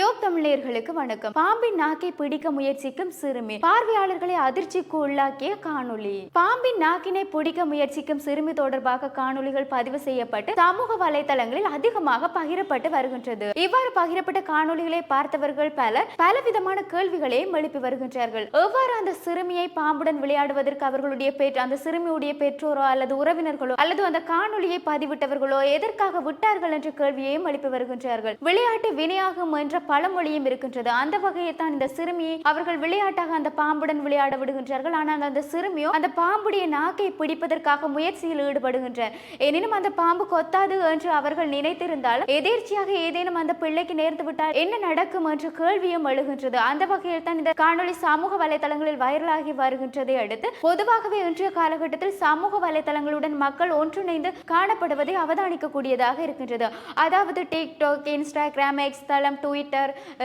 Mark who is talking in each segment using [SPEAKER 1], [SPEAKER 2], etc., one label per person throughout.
[SPEAKER 1] Yoke தமிழர்களுக்கு வணக்கம். பாம்பின் நாக்கை பிடிக்க முயற்சிக்கும் சிறுமி பார்வையாளர்களை அதிர்ச்சிக்கு உள்ளாக்கிய காணொளி. பாம்பின் நாக்கினை பிடிக்க முயற்சிக்கும் சிறுமி தொடர்பாக காணொளிகள் பதிவு செய்யப்பட்டு சமூக வலைதளங்களில் அதிகமாக பகிரப்பட்டு வருகின்றது. இவ்வாறு பகிரப்பட்ட காணொளிகளை பார்த்தவர்கள் பலர் பலவிதமான கேள்விகளையும் எழுப்பி வருகின்றார்கள். எவ்வாறு அந்த சிறுமியை பாம்புடன் விளையாடுவதற்கு அவர்களுடைய பெற்ற அந்த சிறுமியுடைய பெற்றோரோ அல்லது உறவினர்களோ அல்லது அந்த காணொளியை பதிவிட்டவர்களோ எதற்காக விட்டார்கள் என்ற கேள்வியையும் எழுப்பி வருகின்றார்கள். விளையாட்டு வினையாகும் என்ற பழமொழியும் இருக்கின்றது. அந்த வகையை தான் இந்த சிறுமியை அவர்கள் விளையாட்டாக அந்த பாம்புடன் விளையாட விடுகின்றார்கள். ஆனால் அந்த சிறுமியோ அந்த பாம்புடைய நாக்கை பிடிப்பதற்காக முயற்சியில் ஈடுபடுகின்றார். எனினும் அந்த பாம்பு கொத்தாது என்று அவர்கள் நினைத்திருந்தாலும் எதேர்ச்சியாக ஏதேனும் அந்த பிள்ளைக்கு நேர்ந்து விட்டால் என்ன நடக்கும் என்ற கேள்வியும் எழுகின்றது. அந்த வகையில் தான் இந்த காணொளி சமூக வலைதளங்களில் வைரலாகி வருகின்றதை அடுத்து பொதுவாகவே இன்றைய காலகட்டத்தில் சமூக வலைதளங்களுடன் மக்கள் ஒன்றிணைந்து காணப்படுவதை அவதானிக்கக்கூடியதாக இருக்கின்றது. அதாவது டிக்டாக் இன்ஸ்டாகிராம் எக்ஸ் தளம் ட்விட்டர்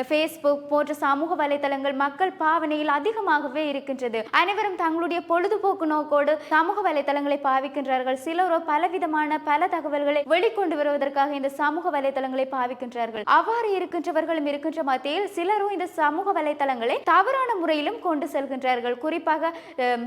[SPEAKER 1] ஃபேஸ்புக் போன்ற சமூக வலைதளங்கள் மக்கள் பாவனையில் அதிகமாகவே இருக்கின்றது. அனைவரும் தங்களுடைய பொழுதுபோக்கு நோக்கோடு சமூக வலைதளங்களை பாவிக்கின்றார்கள். சிலரோ பலவிதமான பல தகவல்களை வெளிக்கொண்டு வருவதற்காக இந்த சமூக வலைதளங்களை பாவிக்கின்றார்கள். அவ்வாறு இருக்கின்றவர்களும் இருக்கின்ற மத்தியில் சிலரும் இந்த சமூக வலைதளங்களை தவறான முறையிலும் கொண்டு செல்கின்றார்கள். குறிப்பாக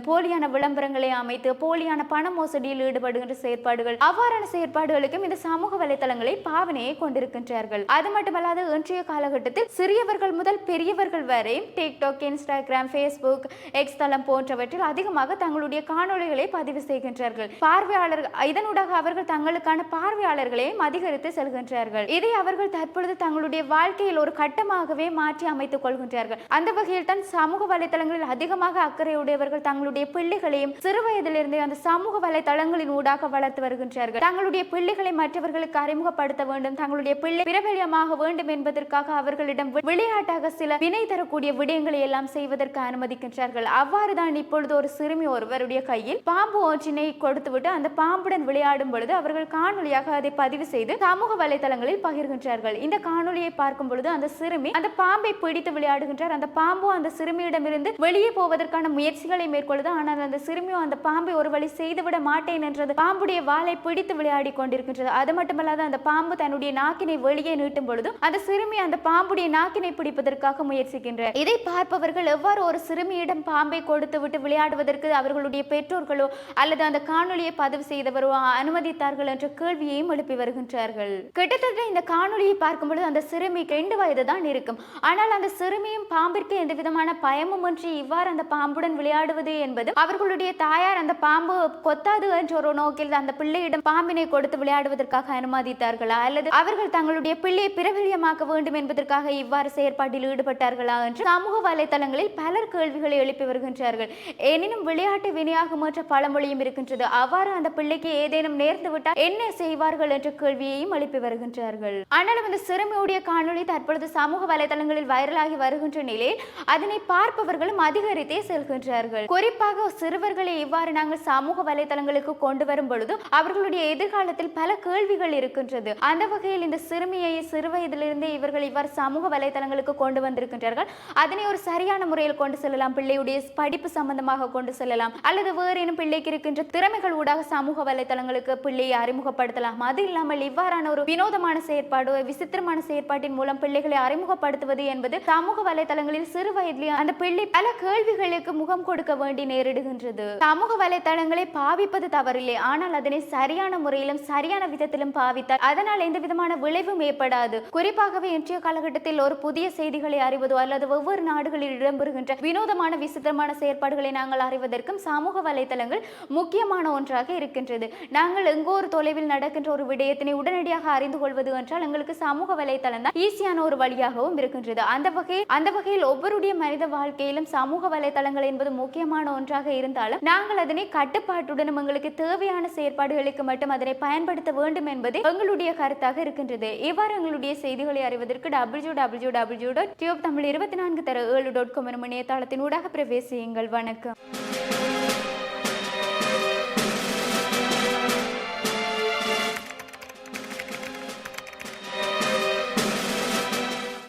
[SPEAKER 1] போலியான விளம்பரங்களை அமைத்து போலியான பண மோசடியில் ஈடுபடுகின்ற செயற்பாடுகள் அவ்வாறான செயற்பாடுகளுக்கும் இந்த சமூக வலைதளங்களை பாவனையை கொண்டிருக்கின்றார்கள். அது மட்டுமல்லாது இன்றைய காலகட்டத்தில் சிறியவர்கள் முதல் பெரியவர்கள் வரை டிக்டாக் இன்ஸ்டாகிராம் ஃபேஸ்புக் எக்ஸ் தளம் போன்றவற்றில் அதிகமாக தங்களுடைய காணொலிகளை பதிவு செய்கின்றார்கள். பார்வையாளர் இதனூடாக அவர்கள் தங்களுக்கான பார்வையாளர்களையும் அதிகரித்து செல்கின்றார்கள். இதை அவர்கள் தற்பொழுது தங்களுடைய வாழ்க்கையில் ஒரு கட்டமாகவே மாற்றி அமைத்துக் கொள்கின்றார்கள். அந்த வகையில் தான் சமூக வலைதளங்களில் அதிகமாக அக்கறையுடையவர்கள் தங்களுடைய பிள்ளைகளையும் சிறு வயதிலிருந்தே அந்த சமூக வலைதளங்களின் ஊடாக வளர்த்து வருகின்றார்கள். தங்களுடைய பிள்ளைகளை மற்றவர்களுக்கு அறிமுகப்படுத்த வேண்டும் தங்களுடைய பிள்ளை பிரபல்யமாக வேண்டும் என்பதற்காக அவர்களிடம் விளையாட்டாக சில வினை தரக்கூடிய விடயங்களை எல்லாம் செய்வதற்கு அனுமதிக்கின்றார்கள். அவ்வாறுதான் இப்பொழுது ஒரு சிறுமி ஒருவருடைய கையில் பாம்பு ஒன்றினை கொடுத்துவிட்டு அந்த பாம்புடன் விளையாடும் பொழுது அவர்கள் காணொலியாக அதை பதிவு செய்து சமூக வலைதளங்களில் பகிர்கின்றார்கள். இந்த காணொலியை பார்க்கும் பொழுது அந்த சிறுமி அந்த பாம்பை பிடித்து விளையாடுகின்றார். அந்த பாம்பு அந்த சிறுமியிடமிருந்து வெளியே போவதற்கான முயற்சிகளை மேற்கொள்ளுது. ஆனால் அந்த சிறுமியோ அந்த பாம்பை ஒரு வழி செய்துவிட மாட்டேன் என்றது பாம்புடைய வாளை பிடித்து விளையாடி கொண்டிருக்கின்றது. அது மட்டுமல்லாது அந்த பாம்பு தன்னுடைய நாக்கினை வெளியே நீட்டும் பொழுது அந்த சிறுமி அந்த பாம்பு பாம்புடைய நாக்கினை பிடிப்பதற்காக முயற்சிக்கின்ற இதை பார்ப்பவர்கள் எவ்வாறு ஒரு சிறுமியிடம் பாம்பை கொடுத்து விட்டு விளையாடுவதற்கு அவர்களுடைய பெற்றோர்களோ அல்லது அந்த காணொலியை பதிவு செய்தவரோ அனுமதித்தார்கள் என்ற கேள்வியையும் எழுப்பி வருகின்றார்கள். கிட்டத்தட்ட இந்த காணொலியை பார்க்கும் பொழுது அந்த சிறுமிக்கு ரெண்டு வயது தான் இருக்கும். ஆனால் அந்த சிறுமியும் பாம்பிற்கு எந்த விதமான பயமுமின்றி இவ்வாறு அந்த பாம்புடன் விளையாடுவது என்பது அவர்களுடைய தாயார் அந்த பாம்பு கொத்தாது என்ற ஒரு நோக்கில் அந்த பிள்ளையிடம் பாம்பினை கொடுத்து விளையாடுவதற்காக அனுமதித்தார்களா? அல்லது அவர்கள் தங்களுடைய பிள்ளையை பிரபல்யமாக்க வேண்டும் என்பது என்பதற்காக இவ்வாறு செயற்பாட்டில் ஈடுபட்டார்களா என்று சமூக வலைதளங்களில் பலர் கேள்விகளை எழுப்பி வருகின்றார்கள். எனினும் விளையாட்டு வினையாகும் என்ற பழமொழியும் இருக்கின்றது. அவ்வாறு அந்த பிள்ளைக்கு ஏதேனும் நேர்ந்து விட்டால் என்ன செய்வார்கள் என்ற கேள்வியையும் எழுப்பி வருகின்றார்கள். ஆனாலும் அந்த சிறுமியுடைய காணொளி தற்பொழுது சமூக வலைதளங்களில் வைரலாகி வருகின்ற நிலையில் அதனை பார்ப்பவர்களும் அதிகரித்தே செல்கின்றார்கள். குறிப்பாக சிறுவர்களை இவ்வாறு நாங்கள் சமூக வலைதளங்களுக்கு கொண்டு வரும் பொழுது அவர்களுடைய எதிர்காலத்தில் பல கேள்விகள் இருக்கின்றது. அந்த வகையில் இந்த சிறுமியை சிறு வயதிலிருந்தே இவர்கள் இவ்வாறு சமூக வலைதளங்களுக்கு கொண்டு வந்திருக்கின்றார்கள். அதனை ஒரு சரியான முறையில் கொண்டு செல்லலாம். பிள்ளையுடைய படிப்பு சம்பந்தமாக கொண்டு செல்லலாம். அல்லது வேறேனும் பிள்ளைக்கு இருக்கின்ற திறமைகள் ஊடாக சமூக வலைதளங்களுக்கு பிள்ளையை அறிமுகப்படுத்தலாம். அது இல்லாமல் இவ்வாறான ஒரு வினோதமான செயற்பாடு விசித்திரமான செயற்பாட்டின் மூலம் பிள்ளைகளை அறிமுகப்படுத்துவது என்பது சமூக வலைதளங்களில் சிறு வயதிலேயே அந்த பிள்ளை பல கேள்விகளுக்கு முகம் கொடுக்க வேண்டி நேரிடுகின்றது. சமூக வலைதளங்களை பாவிப்பது தவறில்லை. ஆனால் அதனை சரியான முறையிலும் சரியான விதத்திலும் பாவித்தால் அதனால் எந்த விதமான விளைவும் ஏற்படாது. குறிப்பாகவே இன்றைய காலகட்டத்தில் ஒரு புதிய செய்திகளை அறிவதோ அல்லது ஒவ்வொரு நாடுகளில் இடம்பெறுகின்ற வினோதமான விசித்திரமான செயற்பாடுகளை நாங்கள் அறிவதற்கும் சமூக வலைதளங்கள் முக்கியமான ஒன்றாக இருக்கின்றது. நாங்கள் எங்கோ ஒரு தொலைவில் நடக்கின்ற ஒரு விடயத்தினை உடனடியாக அறிந்து கொள்வது என்றால் எங்களுக்கு சமூக வலைதளம் தான் ஈஸியான ஒரு வழியாகவும் இருக்கின்றது. அந்த வகையில் அந்த வகையில் ஒவ்வொருடைய மனித வாழ்க்கையிலும் சமூக வலைதளங்கள் என்பது முக்கியமான ஒன்றாக இருந்தாலும் நாங்கள் அதனை கட்டுப்பாட்டுடனும் எங்களுக்கு தேவையான செயற்பாடுகளுக்கு மட்டும் அதனை பயன்படுத்த வேண்டும் என்பது எங்களுடைய கருத்தாக இருக்கின்றது. இவ்வாறு எங்களுடைய செய்திகளை அறிவதற்கு W W W dot tube Tamil இருபத்தி நான்கு தர ஏழு டாட் காம் எனும் இணையதளத்தின் ஊடாக பிரவேசியுங்கள். வணக்கம்.